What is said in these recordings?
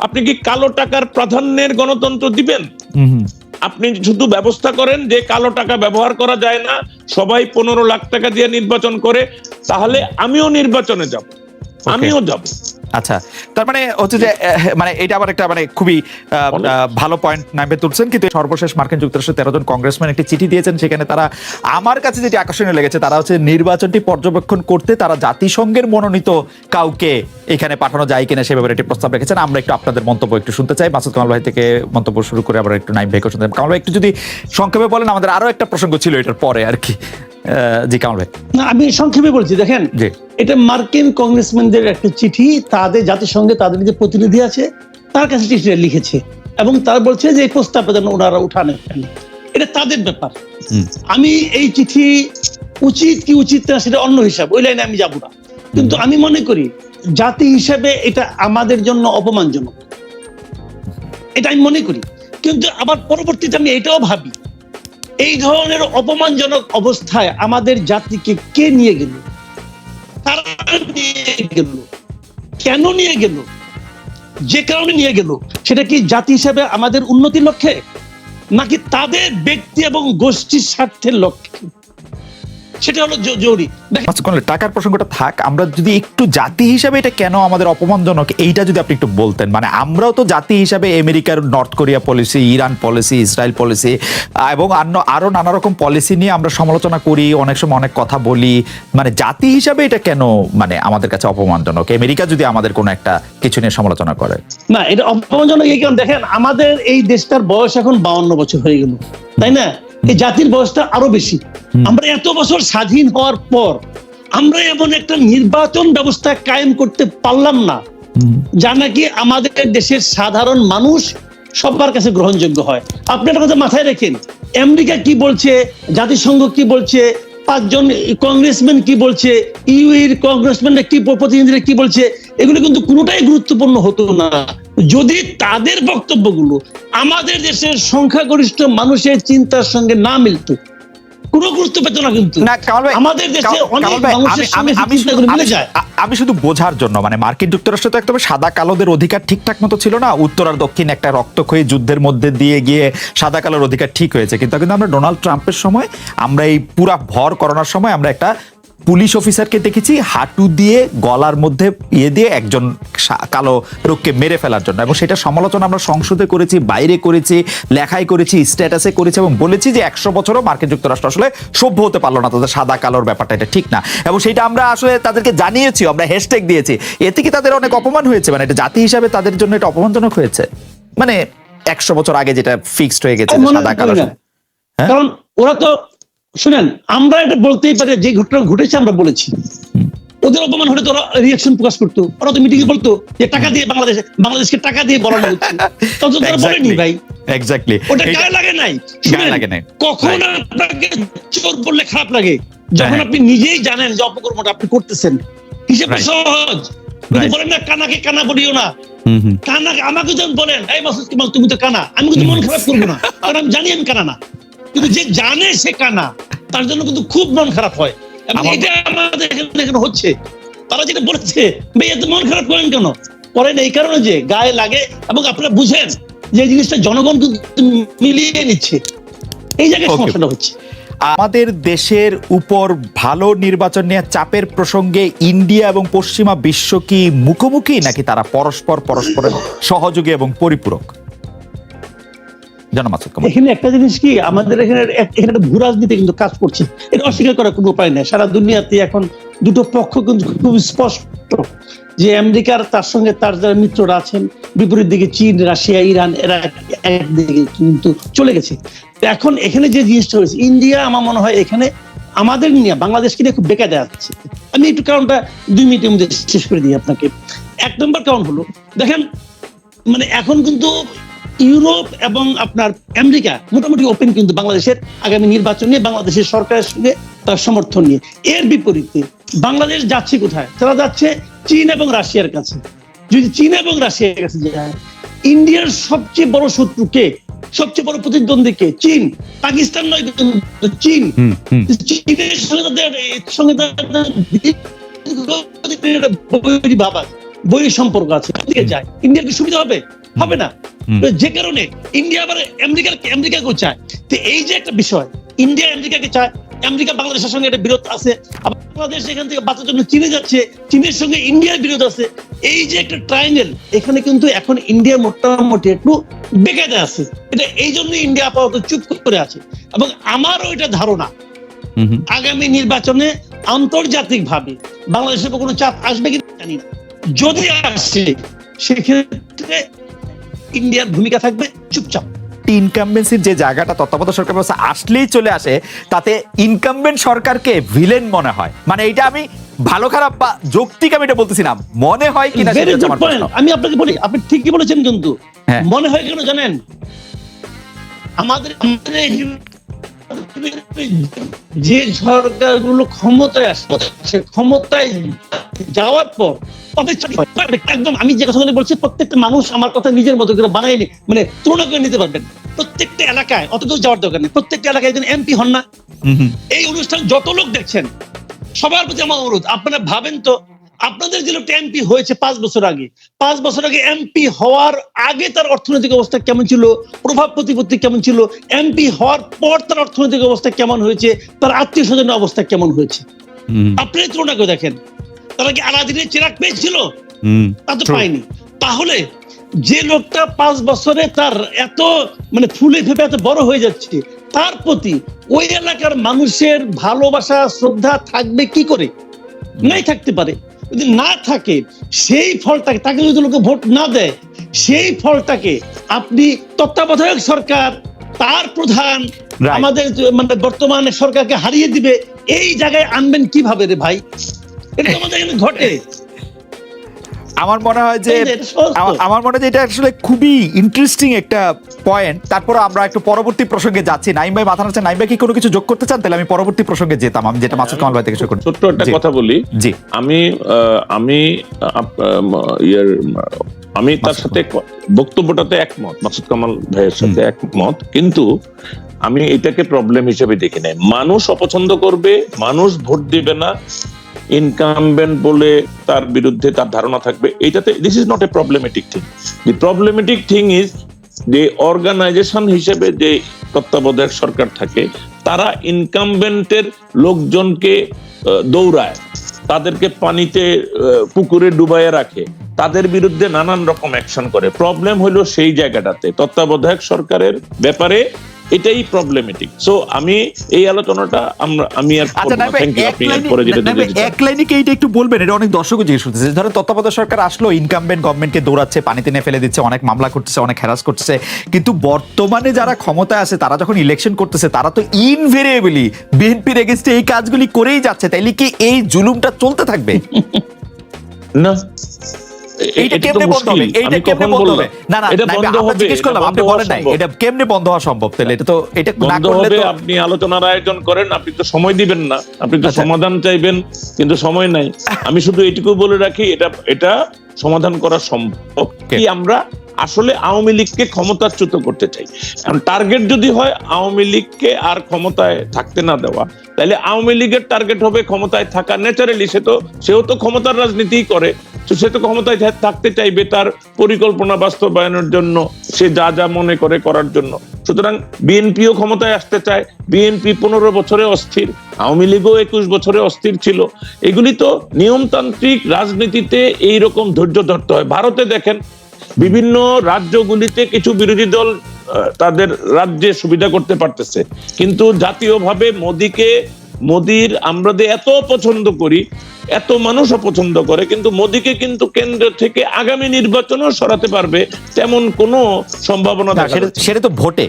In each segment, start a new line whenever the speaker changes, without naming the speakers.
আপনি কি কালো টাকার প্রাধান্যের গণতন্ত্র দিবেন। আপনি শুধু ব্যবস্থা করেন যে কালো টাকা ব্যবহার করা যায় না সবাই পনেরো লাখ টাকা দিয়ে নির্বাচন করে তাহলে আমিও নির্বাচনে যাব। আমিও যাব।
আচ্ছা তার মানে হচ্ছে যে মানে এটা আবার একটা মানে খুবই ভালো পয়েন্ট নামে তুলছেন। কিন্তু সর্বশেষ মার্কিন যুক্তরাষ্ট্রে তেরো জন কংগ্রেসম্যান একটি চিঠি দিয়েছেন সেখানে তারা আমার কাছে যেটি আকর্ষণীয় লেগেছে তারা হচ্ছে নির্বাচনটি পর্যবেক্ষণ করতে তারা জাতিসংঘের মনোনীত কাউকে এখানে পাঠানো যায় কিনা সে ব্যাপারে একটি প্রস্তাব রেখেছেন। আমরা একটু আপনাদের মন্তব্য একটু শুনতে চাই। মাসুদ কামাল ভাই থেকে মন্তব্য শুরু করে আবার একটু নাইম ভাইকে শুনতে। কামাল ভাই একটু যদি সংক্ষেপে বলেন আমাদের আরও একটা প্রসঙ্গ ছিল এটার পরে আর কি। জি কামাল ভাই।
না আমি সংক্ষেপে বলছি দেখেন এটা মার্কিন কংগ্রেসম্যানদের একটা চিঠি তাদের জাতিসংঘে তাদের যে প্রতিনিধি আছে তার কাছে চিঠিটা লিখেছে এবং তারা বলছে যে এই প্রস্তাবটা যেন ওনারা উঠানে এটা তাদের ব্যাপার। আমি এই চিঠি উচিত কি উচিত না সেটা অন্য হিসাব ওই লাইনে আমি যাব না। কিন্তু আমি মনে করি জাতি হিসাবে এটা আমাদের জন্য অপমানজনক। এটা আমি মনে করি। কিন্তু আবার পরবর্তীতে আমি এটাও ভাবি এই ধরনের অপমানজনক অবস্থায় আমাদের জাতিকে কে নিয়ে গেল? তারা নিয়ে গেল। কেন নিয়ে গেল? যে কারণে নিয়ে গেল? সেটা কি জাতি হিসেবে আমাদের উন্নতির লক্ষ্যে? নাকি তাদের ব্যক্তি এবং গোষ্ঠীর স্বার্থের লক্ষ্যে? সেটা হলো জরুরি। দেখেন,
আচ্ছা টাকার প্রসঙ্গটা থাক আমরা যদি একটু জাতি হিসাবে এটা কেন আমাদের অপমানজনক এইটা যদি আপনি একটু বলতেন। মানে আমরাও তো জাতি হিসাবে আমেরিকার North Korea policy Iran policy Israel policy এবং অন্য আরও নানা রকম পলিসি নিয়ে আমরা সমালোচনা করি অনেক সময় অনেক কথা বলি। মানে জাতি হিসাবে এটা কেন মানে আমাদের কাছে অপমানজনক? আমেরিকা যদি আমাদের কোনো একটা কিছু নিয়ে সমালোচনা করে।
না এটা অপমানজনক এই কারণ দেখেন আমাদের এই দেশটার বয়স এখন বাউন্ন বছর হয়ে গেল। তাই না? এই জাতির বয়সটা আরও বেশি। আমরা এত বছর স্বাধীন হওয়ার পর আমরা এমন একটা নির্বাচন ব্যবস্থা কায়েম করতে পারলাম না যা নাকি আমাদের দেশের সাধারণ মানুষ সবার কাছে গ্রহণযোগ্য হয়। আপনি একটা কথা মাথায় রাখেন আমেরিকা কি বলছে জাতিসংঘ কি বলছে পাঁচজন কংগ্রেসম্যান কি বলছে ইউএর কংগ্রেসম্যানরা কি প্রতিনিধিরা কি বলছে এগুলো কিন্তু কোনোটাই গুরুত্বপূর্ণ হতো না। যদি তাদের বক্তব্যগুলো আমাদের দেশের সংখ্যাগরিষ্ঠ মানুষের চিন্তার সঙ্গে না মিলতো কোনো গুরুত্ব পেত না কিন্তু।
না
আমাদের দেশে অনেক মানুষের যায়।
আমি শুধু বোঝার জন্য মানে মার্কিন যুক্তরাষ্ট্র তো একদম সাদা কালোদের অধিকার ঠিকঠাক মতো ছিল না উত্তর আর দক্ষিণ একটা রক্তক্ষয়ী যুদ্ধের মধ্যে দিয়ে গিয়ে সাদা কালোর অধিকার ঠিক হয়েছে। কিন্তু কিন্তু আমরা ডোনাল্ড ট্রাম্পের সময় আমরা এই পুরা ভর করোনার সময় আমরা একটা পুলিশ অফিসারকে দেখেছি হাঁটু দিয়ে গলার মধ্যে ইয়ে দিয়ে একজন কালো লোককে মেরে ফেলার জন্য। এবং সেটা সমালোচনা আমরা সংসদে করেছি বাইরে করেছি লেখাই করেছি স্ট্যাটাসে করেছি এবং বলেছি যে একশো বছরও মার্কিন যুক্তরাষ্ট্র আসলে সভ্য হতে পারল না তাদের সাদা কালোর ব্যাপারটা এটা ঠিক না। এবং সেটা আমরা আসলে তাদেরকে জানিয়েছি আমরা হ্যাশট্যাগ দিয়েছি। এতে কি তাদের অনেক অপমান হয়েছে? মানে এটা জাতি হিসাবে তাদের জন্য এটা অপমানজনক হয়েছে? মানে একশো বছর আগে যেটা ফিক্সড হয়ে গেছে সাদা কালো হ্যাঁ?
কারণ ওরা তো শুনেন আমরা এটা বলতেই পারি যে ঘটনা ঘটেছে আমরা বলেছি। ওদের অপমান হলে তো ওরা রিয়াকশন প্রকাশ করতো। ওরা তো মিটিং এ বলতো যে টাকা দিয়ে বাংলাদেশে বাংলাদেশকে টাকা দিয়ে বলানো হচ্ছে। তত তো ওরা বলেনি ভাই।
এক্স্যাক্টলি
ওটা গায়ে লাগে নাই।
লাগে নাই।
কখন আপনাকে চোর বললে খারাপ লাগে? যখন
হ্যাঁ।
আপনি নিজেই জানেন যে অপকর্মটা আপনি করতেছেন। হিসেবে. সহজ। বলেন না কানাকে কানা বলিও না। কানা আমাকে যখন বলেন এই মাসুদ তুমি তো কানা? আমি কিন্তু মন খারাপ করব না। কারণ আমি জানি আমি কানা না। কিন্তু যে জানে সে কানা তার জন্য কিন্তু খুব মন খারাপ হয়। এবং এটা আমাদের এখানে এখানে হচ্ছে। তারা যেটা বলেছে ভাই এত মন খারাপ করেন কেন? করেন এই কারণে যে গায়ে লাগে এবং আপনারা বুঝেন যে জিনিসটা জনগণ কিন্তু মিলিয়ে নিচ্ছে। এই জায়গায় সমস্যাটা হচ্ছে।
আমাদের দেশের উপর ভালো নির্বাচন নিয়ে চাপের প্রসঙ্গে ইন্ডিয়া এবং পশ্চিমা বিশ্ব কি মুখোমুখি নাকি তারা পরস্পর পরস্পরের সহযোগী এবং পরিপূরক? জানা মাসুদ
এখানে একটা জিনিস কি, আমাদের এখানে এখানে একটা ভূ রাজনীতি কিন্তু কাজ করছে। এটা অস্বীকার করার কোনো উপায় নেই। সারা দুনিয়াতে এখন দুটো পক্ষ কিন্তু খুব স্পষ্ট যে আমেরিকার তার সঙ্গে তার যারা মিত্ররা আছেন, বিপরীত দিকে চীন, রাশিয়া, ইরান, এরা একদিকে কিন্তু চলে গেছে। এখন এখানে যে জিনিসটা হয়েছে, ইন্ডিয়া আমার মনে হয় এখানে আমাদের নিয়ে বাংলাদেশকে নিয়ে খুব বেকার যাচ্ছে আমি একটু কারণটা দুই মিনিটের মধ্যে শেষ করে দিই আপনাকে। এক নম্বর কারণ হলো, দেখেন মানে এখন কিন্তু ইউরোপ এবং আপনার আমেরিকা মোটামুটি ওপেন কিন্তু বাংলাদেশের আগামী নির্বাচন নিয়ে বাংলাদেশের সরকারের সঙ্গে তার সমর্থন নিয়ে। এর বিপরীতে বাংলাদেশ যাচ্ছে কোথায়? তারা যাচ্ছে চীন এবং রাশিয়ার কাছে। যদি চীন এবং রাশিয়ার কাছে যায় ইন্ডিয়ার সবচেয়ে বড় শত্রু কে? সবচেয়ে বড় প্রতিদ্বন্দ্বী কে? চীন। পাকিস্তান নয় চীন। চীনের সঙ্গে তাদের সঙ্গে তাদের একটা ভাব। আছে। বৈরী সম্পর্ক আছে দিকে যায়। ইন্ডিয়ার কি সুবিধা হবে? হবে না। যে কারণে ইন্ডিয়া আবার আমেরিকার আমেরিকাকেও চায়। তো এই যে একটা বিষয় ইন্ডিয়া আমেরিকাকে চায় আমেরিকা বাংলাদেশের সঙ্গে একটা বিরোধ আছে আবার বাংলাদেশ এখান থেকে বাঁচার জন্য চীনে যাচ্ছে চীনের সঙ্গে ইন্ডিয়ার বিরোধ আছে। এই যে একটা ট্রায়াঙ্গেল এখানে কিন্তু এখন ইন্ডিয়া মোটামুটি একটু বেকায়দা আছে। এটা এই জন্য ইন্ডিয়া আপাতত চুপ করে আছে। এবং আমারও এটা ধারণা। আগামী নির্বাচনে আন্তর্জাতিক ভাবে বাংলাদেশের উপর কোনো চাপ আসবে কিনা জানি না। যদি আসে সেক্ষেত্রে ইন্ডিয়ার ভূমিকা থাকবে চুপচাপ।
ইনকামবেন্সির যে জায়গাটা তত্ত্বাবধায়ক সরকার ব্যবস্থা আসলেই চলে আসে তাতে ইনকামবেন্ট সরকারকে ভিলেন মনে হয়। মানে এটা আমি ভালো খারাপ বা যৌক্তিক আমি এটা বলতেছি না। মনে হয় কিনা।
আমি আপনাকে বলি আপনি ঠিকই বলেছেন কিন্তু।
হ্যাঁ।
মনে হয় কেন জানেন? আমাদের যে সরকারগুলো ক্ষমতায় আসে সে ক্ষমতায় যাওয়ার পর। একদম আমি যে কথাগুলো বলছি প্রত্যেকটা মানুষ আমার কথা নিজের মতো করে বানাইনি মানে তুলনা করে নিতে পারবেন প্রত্যেকটা এলাকায় অত দূর যাওয়ার দরকার নেই প্রত্যেকটা এলাকায় একজন এমপি হন না। এই অনুষ্ঠান যত লোক দেখছেন সবার প্রতি আমার অনুরোধ আপনারা ভাবেন তো আপনাদের যে লোকটা এমপি হয়েছে পাঁচ বছর আগে। পাঁচ বছর আগে এমপি হওয়ার আগে তার অর্থনৈতিক অবস্থা কেমন ছিল? প্রভাব প্রতিপত্তি কেমন ছিল? এমপি হওয়ার পর তার অর্থনৈতিক অবস্থা কেমন হয়েছে? তার আত্মীয় স্বজনের অবস্থা কেমন হয়েছে? আপনি তুলনা করে দেখেন। তারা কি আলাদিনের চিরাগ পেয়েছিল তা তো. পাইনি। তাহলে যে লোকটা পাঁচ বছরে তার এত মানে ফুলে ফেপে এত বড় হয়ে যাচ্ছে তার প্রতি ওই এলাকার মানুষের ভালোবাসা শ্রদ্ধা থাকবে কি করে? নাই থাকতে পারে। যদি না থাকে সেই ফলটাকে তাকে যদি লোকে ভোট না দেয় সেই ফলটাকে আপনি তত্ত্বাবধায়ক সরকার তার প্রধান আমাদের মানে বর্তমানে সরকারকে হারিয়ে দিবে এই জায়গায় আনবেন কীভাবে রে ভাই? এটা আমাদের এখানে ঘটে।
আমার মনে হয় যে আমার মনে হয় যে এটা আসলে খুবই ইন্টারেস্টিং একটা পয়েন্ট তারপর আমরা একটু পরবর্তী প্রসঙ্গে যাচ্ছি। নাইম ভাই মাথা নাড়ছে। নাইম ভাই কি কোনো কিছু যোগ করতে চান? তাহলে আমি পরবর্তী প্রসঙ্গে যেতাম। আমি যেটা মাসুদ কামাল ভাই থেকে শুরু করি।
ছোট্ট একটা কথা বলি।
জি।
আমি আমি ইয়ের আহ, আমি তার সাথে বক্তব্যটাতে একমত। মাসুদ কামাল ভাইয়ের সাথে একমত। কিন্তু আমি এটাকে প্রবলেম হিসেবে দেখি নাই। মানুষ অপছন্দ করবে মানুষ ভোট দিবে না। ইনকামবেন্ট বলে তার বিরুদ্ধে তার ধারণা থাকবে। এটাতে this is not a problematic thing the problematic thing is যে অর্গানাইজেশন হিসেবে যে তত্ত্বাবধায়ক সরকার থাকে, তারা ইনকামবেন্টের লোকজনকে দৌড়ায়, তাদেরকে পানিতে পুকুরে ডুবাইয়ে রাখে, তাদের বিরুদ্ধে নানান রকম অ্যাকশন করে। প্রবলেম হলো সেই জায়গাটাতে। তত্ত্বাবধায়ক সরকারের ব্যাপারে এটাই প্রবলেমেটিক সো আমি এই আলোচনাটা আমরা আমি আর
আচ্ছা
থ্যাংক ইউ
এক
আপনি পরে যেটা।
এক লাইনে কি এইটা একটু বলবেন? এটা অনেক দর্শকও জিজ্ঞেস করতেছে। ধরেন তত্ত্বাবধায়ক সরকার আসলো ইনকামবেন্ট গভর্নমেন্টকে দৌড়াচ্ছে পানিতে নিয়ে ফেলে দিচ্ছে অনেক মামলা করতেছে অনেক হ্যারাস করতেছে। কিন্তু বর্তমানে যারা ক্ষমতায় আছে তারা যখন ইলেকশন করতেছে তারা তো ইনভেরিয়েবলি বিএনপির এগেনস্টে এই কাজগুলি করেই যাচ্ছে। তাইলে কি এই জুলুমটা চলতে থাকবে?
না।
এইটা কেমনে বন্ধ হবে? এইটা
আমি
কেমনে বন্ধ হবে? না না
হবে,
জিজ্ঞেস করলাম আপনি বলেন নাই এটা কেমনে বন্ধ হওয়া সম্ভব তাহলে? এটা তো এটা না করলে তো
আপনি আলোচনার আয়োজন করেন আপনি তো সময় দিবেন না। আপনি তো
আচ্ছা।
সমাধান চাইবেন কিন্তু সময় নাই। আমি শুধু এটুকু বলে রাখি এটা এটা সমাধান করা সম্ভব কি আমরা আসলে আওয়ামী লীগকে ক্ষমতাচ্যুত করতে চাই? কারণ টার্গেট যদি হয় আওয়ামী লীগকে আর ক্ষমতায় থাকতে না দেওয়া। তাহলে আওয়ামী লীগের টার্গেট হবে ক্ষমতায় থাকা ন্যাচারালি সে তো সেও তো ক্ষমতার রাজনীতিই করে। তো সে তো ক্ষমতায় থাকতে চাইবে তার পরিকল্পনা বাস্তবায়নের জন্য, সে যা যা মনে করে করার জন্য। সুতরাং বিএনপিও ক্ষমতায় আসতে চায়। বিএনপি পনেরো বছরে অস্থির, আওয়ামী লীগও একুশ বছরে অস্থির ছিল। এগুলি তো নিয়মতান্ত্রিক রাজনীতিতে এই রকম ধৈর্য ধরতে হয়। ভারতে দেখেন, বিভিন্ন রাজ্যগুলিতে কিছু বিরোধী দল তাদের রাজ্যে সুবিধা করতে পারতেছে। কিন্তু জাতীয়ভাবে মোদিকে, মোদির আমরা এত পছন্দ করি এত মানুষ অপছন্দ করে কিন্তু মোদিকে কিন্তু কেন্দ্র থেকে আগামী নির্বাচনও সরাতে পারবে তেমন কোনো সম্ভাবনা
সেটা তো ভোটে।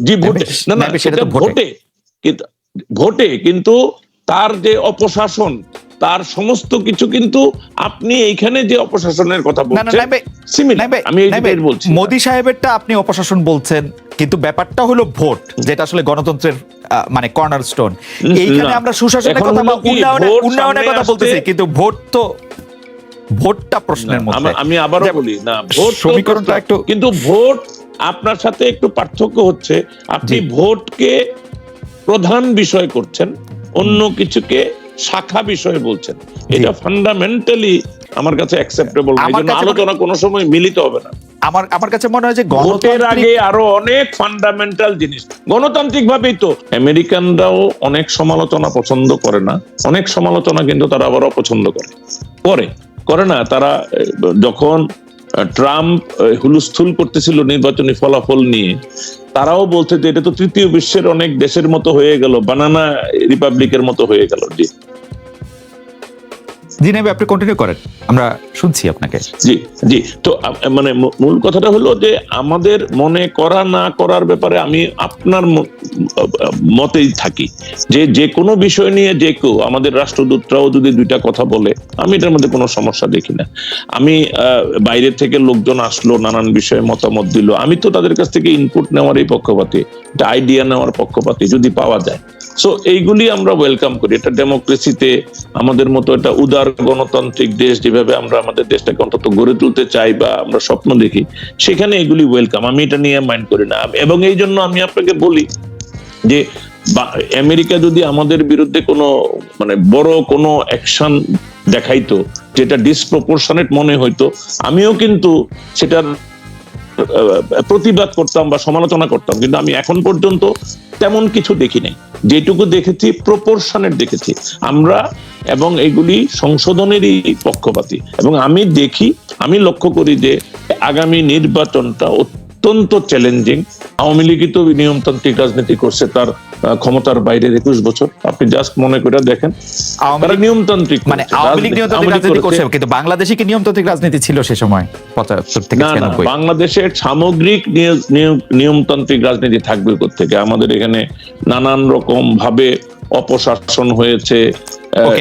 জি ভোটে।
না,
না
সেটা। ভোটে।
কিন্তু ভোটে কিন্তু তার যে অপশাসন তার সমস্ত কিছু কিন্তু আপনি এইখানে যে অপশাসনের কথা বলছেন আমি বলছি।
মোদি সাহেবেরটা আপনি অপশাসন বলছেন কিন্তু ব্যাপারটা হলো ভোট যেটা আসলে গণতন্ত্রের মানে কর্নার স্টোন এইখানে আমরা সুশাসনের কথা বা উন্নয়নের কথা বলতেছি কিন্তু ভোট তো ভোটটা প্রশ্নের মধ্যে।
আমি আবারও বলি না ভোট
সমীকরণটা একটু-
কিন্তু ভোট আপনার সাথে একটু পার্থক্য হচ্ছে আপনি ভোটকে প্রধান বিষয় করছেন অন্য কিছুকে শাখা বিষয়ে বলছেন। এটা ফান্ডামেন্টালি আমার কাছে অ্যাকসেপ্টেবল না। এই
আমার
জন্য
কাছে মনে-
আলোচনা কোনো সময় মিলিত হবে না।
আমার আমার কাছে মনে হয় যে
ভোটের
গণতান্ত্রিক
আগে আরও অনেক ফান্ডামেন্টাল জিনিস। গণতান্ত্রিক ভাবেই তো। আমেরিকানরাও অনেক সমালোচনা পছন্দ করে না। অনেক সমালোচনা কিন্তু তারা আবার অপছন্দ করে। করে। করে না তারা যখন ট্রাম্প হুলস্থুল করতেছিল নির্বাচনী ফলাফল নিয়ে। তারাও বলছে যে এটা তো তৃতীয় বিশ্বের অনেক দেশের মতো হয়ে গেল বানানা রিপাবলিকের মতো হয়ে গেল, জি।
জি আপনি কন্টিনিউ করেন। আমরা শুনছি আপনাকে।
জি জি। তো মানে মূল কথাটা হলো যে আমাদের মনে করা, না করার ব্যাপারে আমি আপনার মতেই থাকি। যে যে কোনো বিষয় নিয়ে যে কেউ, আমাদের রাষ্ট্রদূতরাও যদি দুইটা কথা বলে, আমি এটার মধ্যে কোনো সমস্যা দেখি না। আমি বাইরে থেকে লোকজন আসলো, নানান বিষয়ে মতামত দিল, আমি তো তাদের কাছ থেকে ইনপুট নেওয়ারই পক্ষপাতি, একটা আইডিয়া নেওয়ার পক্ষপাতি যদি পাওয়া যায়। সো এইগুলি আমরা ওয়েলকাম করি। এটা ডেমোক্রেসিতে আমাদের মতো একটা উদার গণতান্ত্রিক দেশ যেভাবে আমরা আমাদের দেশটাকে অন্তত গড়ে তুলতে চাই বা আমরা স্বপ্ন দেখি, সেখানে এগুলি ওয়েলকাম আমি এটা নিয়ে মাইন্ড করি না। এবং এই জন্য আমি আপনাকে বলি যে আমেরিকা যদি আমাদের বিরুদ্ধে কোনো মানে বড় কোনো অ্যাকশন দেখাইতো, যেটা ডিসপ্রপোর্শনেট মনে হইতো, আমিও কিন্তু সেটার প্রতিবাদ করতাম বা সমালোচনা করতাম। কিন্তু আমি এখন পর্যন্ত তেমন কিছু দেখি নাই যেটুকু দেখেছি প্রপোর্শনের দেখেছি। আমরা এবং এগুলি সংশোধনেরই পক্ষপাতী। এবং আমি দেখি, আমি লক্ষ্য করি যে আগামী নির্বাচনটা অত্যন্ত চ্যালেঞ্জিং আওয়ামী লীগই তো নিয়মতান্ত্রিক রাজনীতি করছে, তার ক্ষমতার বাইরে একুশ বছর। আপনি জাস্ট মনে করে দেখেন। তারা নিয়মতান্ত্রিক
মানে আওয়ামী লীগ
লীগ
রাজনীতি করছে। কিন্তু বাংলাদেশে কি নিয়মতান্ত্রিক রাজনীতি ছিল সে সময়? পঁচাত্তর থেকে
না বাংলাদেশের সামগ্রিক নিয়- নিয়- নিয়মতান্ত্রিক রাজনীতি থাকবে থেকে আমাদের এখানে নানান রকম ভাবে অপশাসন হয়েছে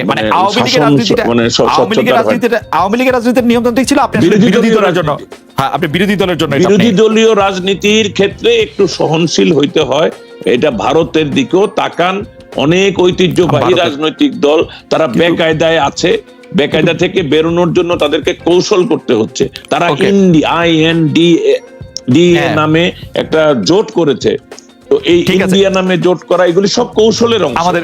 মানে আওয়ামী লীগের
শাসন
রাজনীতিটা
মানে
আওয়ামী লীগের রাজনীতিটা আওয়ামী লীগের রাজনীতির নিয়মতান্ত্রিক ছিল আপনি
বিরোধী
দলের জন্য। হ্যাঁ আপনি বিরোধী দলের জন্য
বিরোধী দলীয় রাজনীতির ক্ষেত্রে একটু সহনশীল হইতে হয়। এটা ভারতের দিকেও তাকান। অনেক ঐতিহ্যবাহী রাজনৈতিক দল তারা বেকায়দায় আছে। বেকায়দা থেকে বেরোনোর জন্য তাদেরকে কৌশল করতে হচ্ছে। তারা Indi I N D D
হ্যাঁ।
নামে একটা জোট করেছে। তো এই ইন্ডিয়া নামে জোট করা এগুলি সব কৌশলের অংশ।
আমাদের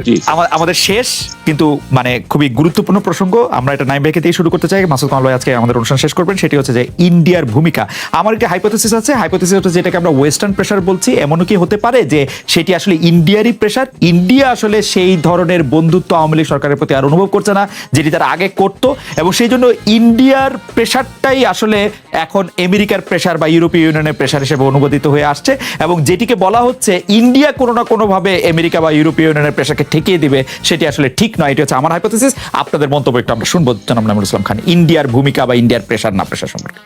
আমাদের শেষ কিন্তু মানে খুবই গুরুত্বপূর্ণ প্রসঙ্গ। আমরা এটা নাইম ভাইকে দিয়ে শুরু করতে চাই। মাসুদ কামাল ভাই আজকে আমাদের অনুষ্ঠান শেষ করবেন। সেটি হচ্ছে যে ইন্ডিয়ার ভূমিকা। আমার একটি হাইপোথেসিস আছে। হাইপোথেসিস হচ্ছে যেটাকে আমরা ওয়েস্টার্ন প্রেশার বলছি। এমনও কি হতে পারে যে সেটি আসলে ইন্ডিয়ারই প্রেশার ইন্ডিয়া আসলে সেই ধরনের বন্ধুত্ব আওয়ামী লীগ সরকারের প্রতি আর অনুভব করছে না যেটি তারা আগে করত। এবং সেই জন্য ইন্ডিয়ার প্রেশারটাই আসলে এখন আমেরিকার প্রেশার বা ইউরোপীয় ইউনিয়নের প্রেশার হিসেবে অনুমোদিত হয়ে আসছে। এবং যেটিকে বলা হচ্ছে ইন্ডিয়া কোনো না কোনোভাবে আমেরিকা বা ইউরোপীয় ইউনিয়নের পেশাকে ঠেকিয়ে দিবে, সেটি আসলে ঠিক নয়। এটি হচ্ছে আমার হাইপোথিস আপনাদের মন্তব্য একটু আমরা শুনব। জনাব নামুল ইসলাম খান, ইন্ডিয়ার ভূমিকা বা ইন্ডিয়ার প্রেশার না প্রেশার সম্পর্কে।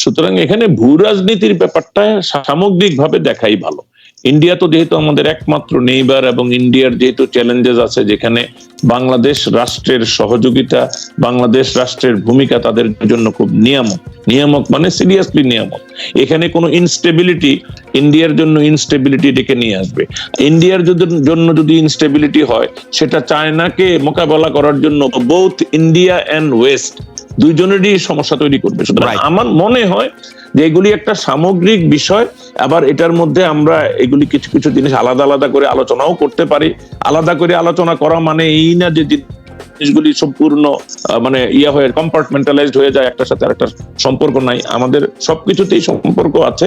সুতরাং এখানে ভূ রাজনীতির ব্যাপারটা সামগ্রিক ভাবে দেখাই ভালো। ইন্ডিয়া তো যেহেতু আমাদের একমাত্র নেইবার এবং ইন্ডিয়ার যেহেতু চ্যালেঞ্জেস আছে যেখানে বাংলাদেশ রাষ্ট্রের সহযোগিতা বাংলাদেশ রাষ্ট্রের ভূমিকা তাদের জন্য খুব নিয়ামক। নিয়ামক মানে সিরিয়াসলি নিয়ামক। এখানে কোনো ইনস্টেবিলিটি ইন্ডিয়ার জন্য ইনস্টেবিলিটি ডেকে নিয়ে আসবে। ইন্ডিয়ার যদি- জন্য যদি ইনস্টেবিলিটি হয় সেটা চায়নাকে মোকাবেলা করার জন্য বোথ ইন্ডিয়া অ্যান্ড ওয়েস্ট দুইজনেরই সমস্যা তৈরি করবে। সুতরাং আমার মনে হয় যে এগুলি একটা সামগ্রিক বিষয়, আবার এটার মধ্যে আমরা এগুলি কিছু কিছু জিনিস আলাদা আলাদা করে আলোচনাও করতে পারি। আলাদা করে আলোচনা করা মানে এই না যে জিনিসগুলি সম্পূর্ণ মানে ইয়া হয়ে কম্পার্টমেন্টালাইজড হয়ে যায়, একটার সাথে একটা সম্পর্ক নাই। আমাদের সবকিছুতেই সম্পর্ক আছে।